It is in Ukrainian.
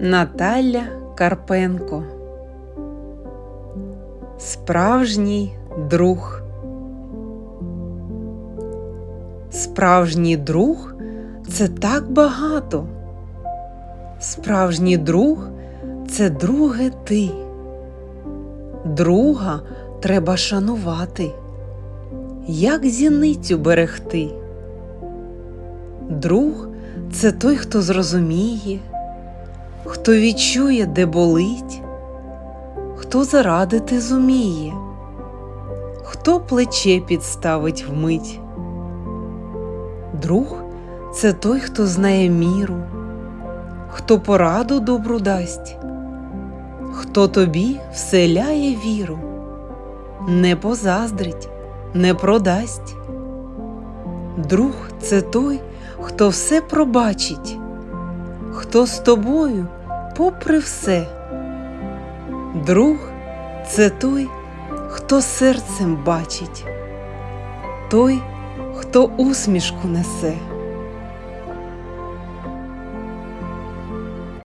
Наталя Карпенко Справжній друг. Справжній друг це так багато. Справжній друг це друге ти. Друга треба шанувати, як зіницю берегти. Друг це той, хто зрозуміє, хто відчує, де болить, хто зарадити зуміє, хто плече підставить вмить. Друг це той, хто знає міру, хто пораду добру дасть, хто тобі вселяє віру, не позаздрить, не продасть. Друг це той, хто все пробачить, хто з тобою попри все. Друг це той, хто серцем бачить, той, хто усмішку несе.